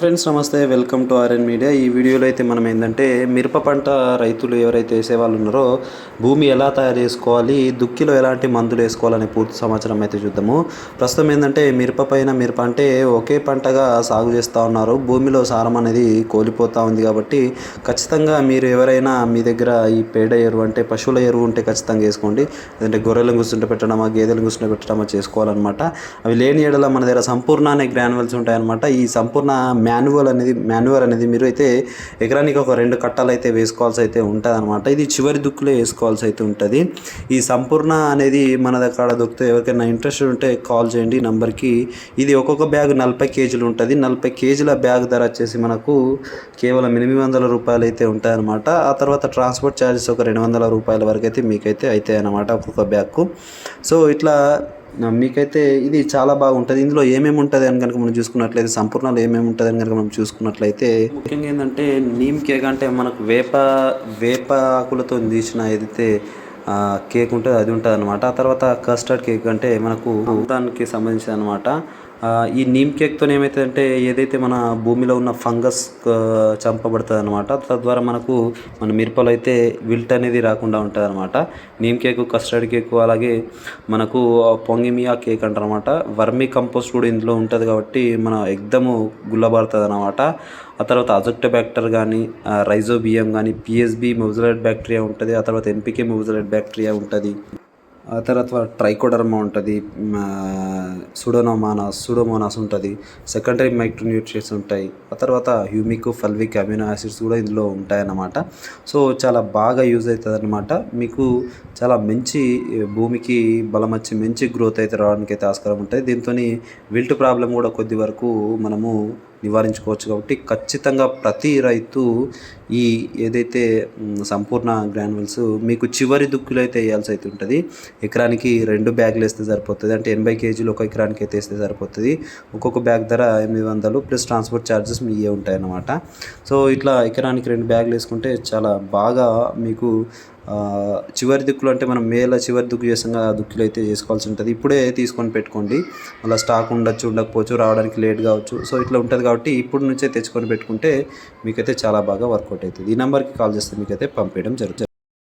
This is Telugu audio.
ఫ్రెండ్స్ నమస్తే. Welcome to RN media. ఈ వీడియోలో అయితే మనం ఏంటంటే మిరప పంట రైతులు ఎవరైతే వేసేవాళ్ళు ఉన్నారో భూమి ఎలా తయారు చేసుకోవాలి దుక్కిలో ఎలాంటి మందులు వేసుకోవాలనే పూర్తి సమాచారం అయితే చూద్దాము. ప్రస్తుతం ఏంటంటే మిరప పైన మిరప అంటే ఒకే పంటగా సాగు చేస్తూ ఉన్నారు. భూమిలో సారం అనేది కోల్పోతూ ఉంది కాబట్టి ఖచ్చితంగా మీరు ఎవరైనా మీ దగ్గర ఈ పేడ ఎరువు అంటే పశువుల ఎరువు ఉంటే ఖచ్చితంగా వేసుకోండి. లేదంటే గొర్రెలను కూర్చుంటే పెట్టడమా గేదెలను కూర్చుంటే పెట్టడమా చేసుకోవాలన్నమాట. అవి లేని ఏడల మన దగ్గర సంపూర్ణ అనే గ్రానువల్స్ ఉంటాయన్నమాట. ఈ సంపూర్ణ మాన్యువల్ అనేది మాన్యువల్ అనేది మీరు అయితే ఎకరానికి ఒక రెండు కట్టాలు అయితే వేసుకోవాల్సి అయితే ఉంటుంది అనమాట ఇది చివరి దుక్కులో వేసుకోవాల్సి అయితే ఉంటుంది. ఈ సంపూర్ణ అనేది మన దగ్గర దొరికితే ఎవరికైనా ఇంట్రెస్ట్ ఉంటే కాల్ చేయండి నంబర్కి. ఇది ఒక్కొక్క బ్యాగ్ నలభై కేజీలు ఉంటుంది. నలభై కేజీల బ్యాగ్ ధర వచ్చేసి మనకు కేవలం ఎనిమిది వందల రూపాయలు అయితే ఉంటాయన్నమాట. ఆ తర్వాత ట్రాన్స్పోర్ట్ ఛార్జెస్ ఒక రెండు వందల రూపాయల వరకు అయితే మీకైతే అవుతాయి అన్నమాట ఒక్కొక్క బ్యాగ్కు. సో ఇట్లా మీకైతే ఇది చాలా బాగుంటుంది. ఇందులో ఏమేమి ఉంటుంది అని కనుక మనం చూసుకున్నట్లయితే సంపూర్ణాలు ఏమేమి ఉంటుంది అని కనుక మనం చూసుకున్నట్లయితే ముఖ్యంగా ఏంటంటే నీమ్ కేక్ అంటే మనకు వేప వేప ఆకులతో తీసిన ఏదైతే కేక్ ఉంటుంది అది ఉంటుంది అనమాట ఆ తర్వాత కస్టర్డ్ కేక్ అంటే మనకు దానికి సంబంధించి అనమాట ఈ నీమ్ కేక్తో ఏమవుతుందంటే ఏదైతే మన భూమిలో ఉన్న ఫంగస్ చంపబడుతుంది అనమాట తద్వారా మనకు మన మిరపలో అయితే విల్ట్ అనేది రాకుండా ఉంటుంది అనమాట నీమ్ కేక్ కస్టర్డ్ కేక్ అలాగే మనకు పొంగిమియా కేక్ అంటారు అనమాట వర్మీ కంపోస్ట్ కూడా ఇందులో ఉంటుంది కాబట్టి మన ఎగ్దము గుల్లబారుతుంది అనమాట ఆ తర్వాత అజొక్టోబ్యాక్టర్ కానీ రైజోబియం కానీ పిఎస్బి మొబుజలైట్ బ్యాక్టీరియా ఉంటుంది. ఆ తర్వాత ఎన్పికే మొబుజలైట్ బ్యాక్టీరియా ఉంటుంది. తర్వాత ట్రైకోడర్మా ఉంటుంది సుడోనోమానాస్ సుడోమోనాస్ ఉంటుంది సెకండరీ మైక్రోన్యూట్రియన్స్ ఉంటాయి ఆ తర్వాత హ్యూమిక్ ఫల్విక్ అమినో యాసిడ్స్ కూడా ఇందులో ఉంటాయన్నమాట. సో చాలా బాగా యూజ్ అవుతుంది అనమాట మీకు చాలా మంచి భూమికి బలం వచ్చి మంచి గ్రోత్ అయితే రావడానికి అయితే ఆస్కారం ఉంటుంది. దీంతో విల్ట్ ప్రాబ్లం కూడా కొద్ది వరకు మనము నివారించుకోవచ్చు కాబట్టి ఖచ్చితంగా ప్రతి రైతు ఈ ఏదైతే సంపూర్ణ గ్రాన్యువల్స్ మీకు చివరి దుక్కులు అయితే వేయాల్సి అయితే ఉంటుంది. ఎకరానికి రెండు బ్యాగులు వేస్తే సరిపోతుంది. అంటే ఎనభై కేజీలు ఒక ఎకరానికి అయితే వేస్తే సరిపోతుంది. ఒక్కొక్క బ్యాగ్ ధర ఎనిమిది వందలు ప్లస్ ట్రాన్స్పోర్ట్ ఛార్జెస్ మీ ఉంటాయి అన్నమాట సో ఇట్లా ఎకరానికి రెండు బ్యాగులు వేసుకుంటే చాలా బాగా మీకు చివరి దిక్కులు అంటే మనం మేల చివరి దిక్కు చేసాం దుక్కులు ఆ దిక్కులు అయితే చేసుకోవాల్సి ఉంటుంది. ఇప్పుడే తీసుకొని పెట్టుకోండి. అలా స్టాక్ ఉండొచ్చు ఉండకపోవచ్చు రావడానికి లేట్ కావచ్చు. సో ఇట్లా ఉంటుంది కాబట్టి ఇప్పుడు నుంచే తెచ్చుకొని పెట్టుకుంటే మీకైతే చాలా బాగా వర్కౌట్ అవుతుంది. ఈ నెంబర్కి కాల్ చేస్తే మీకైతే పంపించడం జరుగుతుంది.